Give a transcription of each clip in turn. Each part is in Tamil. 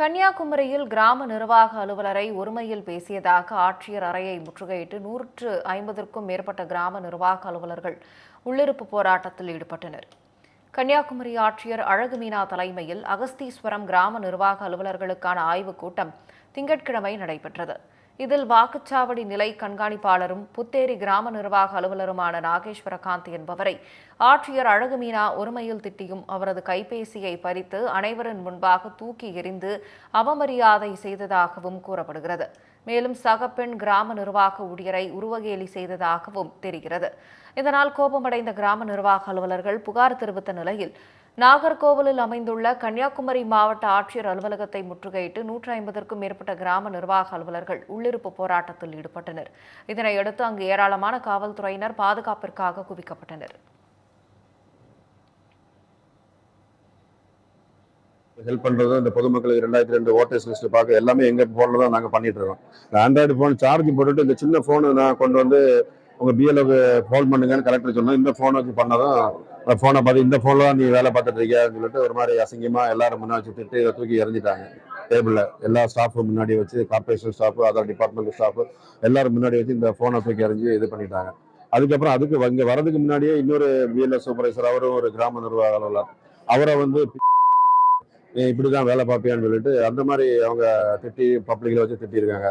கன்னியாகுமரியில் கிராம நிர்வாக அலுவலரை ஒருமையில் பேசியதாக ஆட்சியர் அறையை முற்றுகையிட்டு நூற்று ஐம்பதற்கும் மேற்பட்ட கிராம நிர்வாக அலுவலர்கள் உள்ளிருப்பு போராட்டத்தில் ஈடுபட்டனர். கன்னியாகுமரி ஆட்சியர் அழகு மீனா தலைமையில் அகஸ்தீஸ்வரம் கிராம நிர்வாக அலுவலர்களுக்கான ஆய்வுக் கூட்டம் திங்கட்கிழமை நடைபெற்றது. இதில் வாக்குச்சாவடி நிலை கண்காணிப்பாளரும் புத்தேரி கிராம நிர்வாக அலுவலருமான நாகேஸ்வரகாந்த் என்பவரை ஆட்சியர் அழகு மீனா ஒருமையில் திட்டியும் அவரது கைபேசியை பறித்து அனைவரின் முன்பாக தூக்கி எறிந்து அவமரியாதை செய்ததாகவும் கூறப்படுகிறது. மேலும் சக பெண் கிராம நிர்வாக ஊழியரை உருவகேலி செய்ததாகவும் தெரிகிறது. இதனால் கோபமடைந்த கிராம நிர்வாக அலுவலர்கள் புகார் தெரிவித்த நிலையில் நாகர்கோவிலில் அமைந்துள்ள கன்னியாகுமரி மாவட்ட ஆட்சியர் அலுவலகத்தை முற்றுகையிட்டு நூற்றி ஐம்பதற்கும் மேற்பட்ட கிராம நிர்வாக அலுவலர்கள் உள்ளிருப்பு போராட்டத்தில் ஈடுபட்டனர். இதனையடுத்து அங்கு ஏராளமான காவல்துறையினர் பாதுகாப்பிற்காக குவிக்கப்பட்டனர். ஹெல்ப் பண்றது இந்த பொதுமக்களுக்கு ரெண்டாயிரத்தி ரெண்டு ஓட்டர்ஸ் லிஸ்ட் பார்க்க எல்லாமே எங்க போன்ல தான் நாங்க பண்ணிட்டு இருக்கோம். இந்த ஆண்ட்ராய்டு போன் சார்ஜ் போட்டுட்டு இந்த சின்ன போன் நான் கொண்டு வந்து உங்க பிஎல்ஓக்கு ஃபோன் பண்ணுங்கன்னு கலெக்டர் சொன்னோம் இந்த போன் வச்சு பண்ணதும் ஃபோனை போனை பார்த்து இந்த போன்ல தான் நீ வேலை பார்த்துட்டு இருக்கியான்னு சொல்லிட்டு ஒரு மாதிரி அசிங்கமா எல்லாரும் முன்னாடி வச்சு இதை தூக்கி எறிஞ்சிட்டாங்க. டேபிள்ல எல்லா ஸ்டாஃபும் முன்னாடி வச்சு corporation staff other department staff எல்லாரும் முன்னாடி வச்சு இந்த போனை தூக்கி எறிஞ்சு இது பண்ணிட்டாங்க. அதுக்கப்புறம் அதுக்கு இங்க வரதுக்கு முன்னாடியே இன்னொரு பிஎல்எஸ் சூப்பர்வைசர் அவரும் ஒரு கிராம நிர்வாக அலுவலர் அவரை வந்து நீ இப்படிதான் வேலை பார்ப்பியான்னு சொல்லிட்டு அந்த மாதிரி அவங்க திட்டி பப்ளிக்கில் வச்சு திட்டியிருக்காங்க.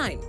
nine